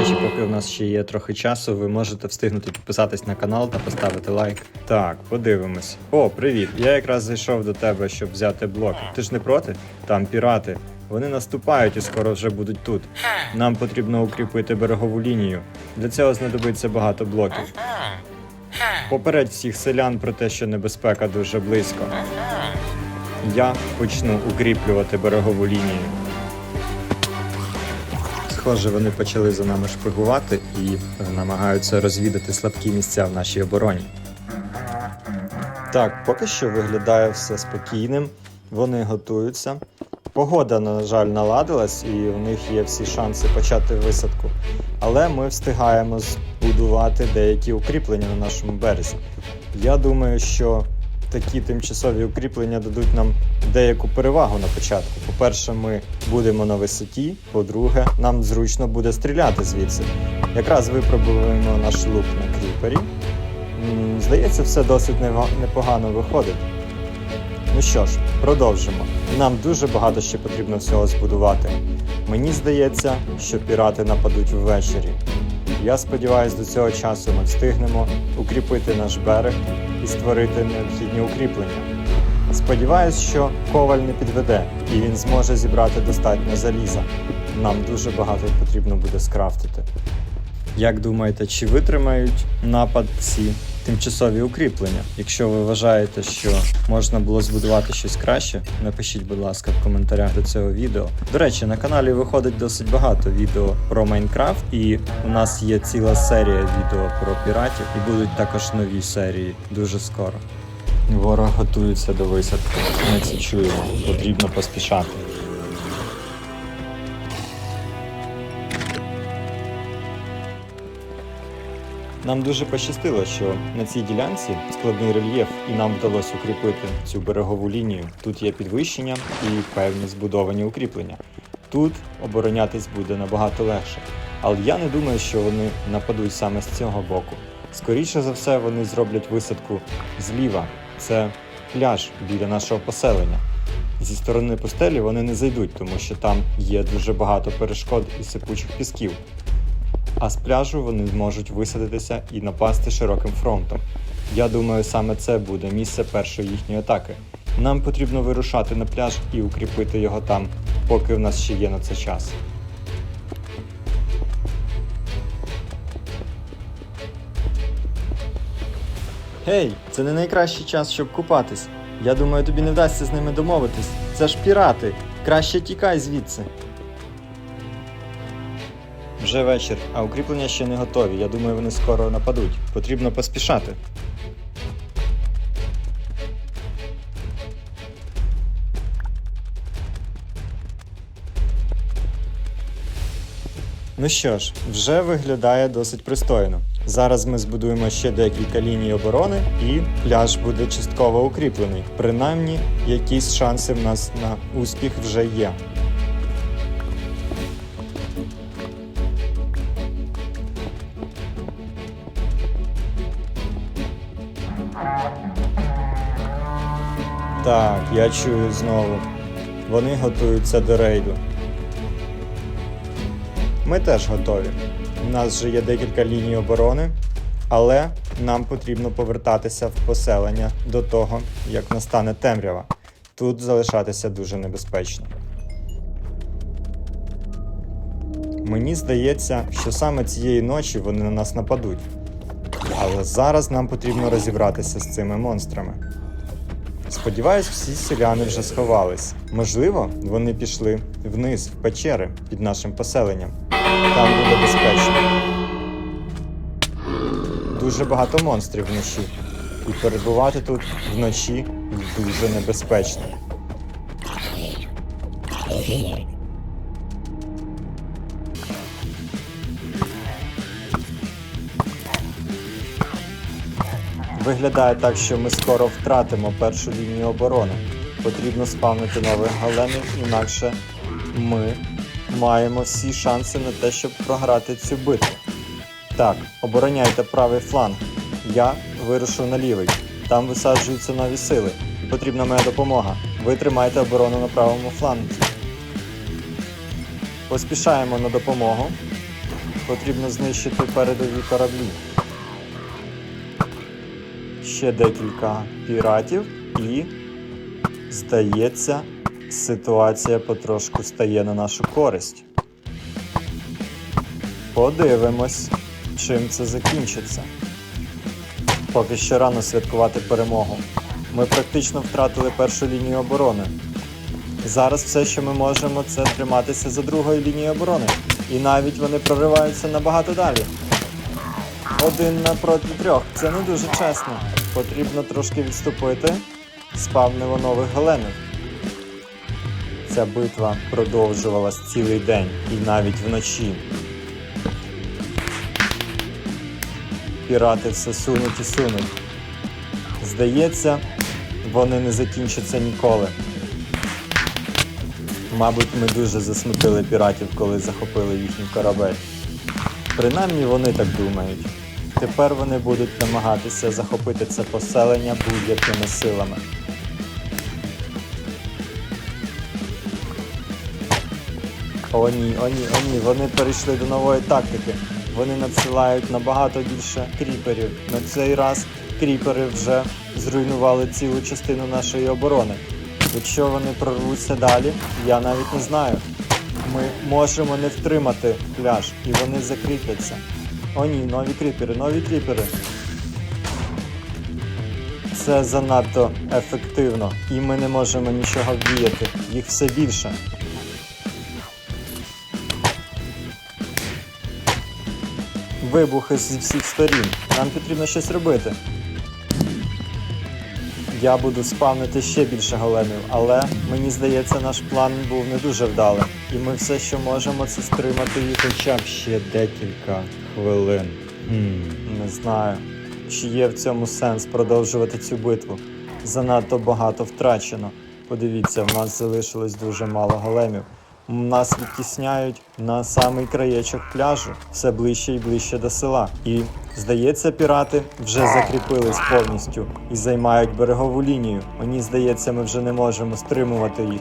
речі, поки у нас ще є трохи часу, ви можете встигнути підписатись на канал та поставити лайк. Так, подивимось. О, привіт! Я якраз зайшов до тебе, щоб взяти блоки. Ти ж не проти? Там пірати. Вони наступають і скоро вже будуть тут. Нам потрібно укріпити берегову лінію. Для цього знадобиться багато блоків. Попередь всіх селян про те, що небезпека дуже близько. Я почну укріплювати берегову лінію. Схоже, вони почали за нами шпигувати і намагаються розвідати слабкі місця в нашій обороні. Так, поки що виглядає все спокійним. Вони готуються. Погода, на жаль, наладилась, і у них є всі шанси почати висадку. Але ми встигаємо збудувати деякі укріплення на нашому березі. Я думаю, що такі тимчасові укріплення дадуть нам деяку перевагу на початку. По-перше, ми будемо на висоті. По-друге, нам зручно буде стріляти звідси. Якраз випробуємо наш лук на кріпері. Здається, все досить непогано виходить. Ну що ж, продовжимо. Нам дуже багато ще потрібно всього збудувати. Мені здається, що пірати нападуть ввечері. Я сподіваюся, до цього часу ми встигнемо укріпити наш берег і створити необхідні укріплення. Сподіваюсь, що коваль не підведе і він зможе зібрати достатньо заліза. Нам дуже багато потрібно буде скрафтити. Як думаєте, чи витримають напад ці тимчасові укріплення? Якщо ви вважаєте, що можна було збудувати щось краще, напишіть, будь ласка, в коментарях до цього відео. До речі, на каналі виходить досить багато відео про Майнкрафт, і у нас є ціла серія відео про піратів, і будуть також нові серії дуже скоро. Ворог готується до висадки. Ми це чуємо. Потрібно поспішати. Нам дуже пощастило, що на цій ділянці складний рельєф, і нам вдалося укріпити цю берегову лінію. Тут є підвищення і певні збудовані укріплення. Тут оборонятись буде набагато легше. Але я не думаю, що вони нападуть саме з цього боку. Скоріше за все, вони зроблять висадку зліва. Це пляж біля нашого поселення. Зі сторони пустелі вони не зайдуть, тому що там є дуже багато перешкод і сипучих пісків. А з пляжу вони зможуть висадитися і напасти широким фронтом. Я думаю, саме це буде місце першої їхньої атаки. Нам потрібно вирушати на пляж і укріпити його там, поки в нас ще є на це час. Гей, це не найкращий час, щоб купатись. Я думаю, тобі не вдасться з ними домовитись. Це ж пірати. Краще тікай звідси. Вже вечір, а укріплення ще не готові. Я думаю, вони скоро нападуть. Потрібно поспішати. Ну що ж, вже виглядає досить пристойно. Зараз ми збудуємо ще декілька ліній оборони, і пляж буде частково укріплений. Принаймні, якісь шанси в нас на успіх вже є. Так, я чую знову. Вони готуються до рейду. Ми теж готові. У нас вже є декілька ліній оборони, але нам потрібно повертатися в поселення до того, як настане темрява. Тут залишатися дуже небезпечно. Мені здається, що саме цієї ночі вони на нас нападуть. Але зараз нам потрібно розібратися з цими монстрами. Сподіваюсь, всі селяни вже сховались. Можливо, вони пішли вниз в печери під нашим поселенням. Там буде безпечно. Дуже багато монстрів вночі. І перебувати тут вночі дуже небезпечно. Виглядає так, що ми скоро втратимо першу лінію оборони. Потрібно спавнити нових големів, інакше ми маємо всі шанси на те, щоб програти цю битву. Так, обороняйте правий фланг. Я вирушу на лівий. Там висаджуються нові сили. Потрібна моя допомога. Ви тримайте оборону на правому фланзі. Поспішаємо на допомогу. Потрібно знищити передові кораблі. Ще декілька піратів і, здається, ситуація потрошку стає на нашу користь. Подивимось, чим це закінчиться. Поки що рано святкувати перемогу. Ми практично втратили першу лінію оборони. Зараз все, що ми можемо, це триматися за другою лінією оборони. І навіть вони прориваються набагато далі. Один напроти трьох. Це не дуже чесно. Потрібно трошки відступити. Спавнило нових голенів. Ця битва продовжувалась цілий день і навіть вночі. Пірати все сунуть і сунуть. Здається, вони не закінчаться ніколи. Мабуть, ми дуже засмутили піратів, коли захопили їхній корабель. Принаймні вони так думають. Тепер вони будуть намагатися захопити це поселення будь-якими силами. О ні, о ні, о ні, вони перейшли до нової тактики. Вони надсилають набагато більше кріперів. На цей раз кріпери вже зруйнували цілу частину нашої оборони. Якщо вони прорвуться далі, я навіть не знаю. Ми можемо не втримати пляж, і вони закріпляться. О ні, нові кріпери, нові кріпери. Це занадто ефективно, і ми не можемо нічого вдіяти. Їх все більше. Вибухи зі всіх сторін. Нам потрібно щось робити. Я буду спавнити ще більше големів, але мені здається, наш план був не дуже вдалим. І ми все, що можемо, це стримати їх хоча б ще декілька хвилин. Хм, не знаю, чи є в цьому сенс продовжувати цю битву. Занадто багато втрачено. Подивіться, в нас залишилось дуже мало големів. Нас відтісняють на самий краєчок пляжу, все ближче і ближче до села. І здається, пірати вже закріпились повністю і займають берегову лінію. Мені здається, ми вже не можемо стримувати їх.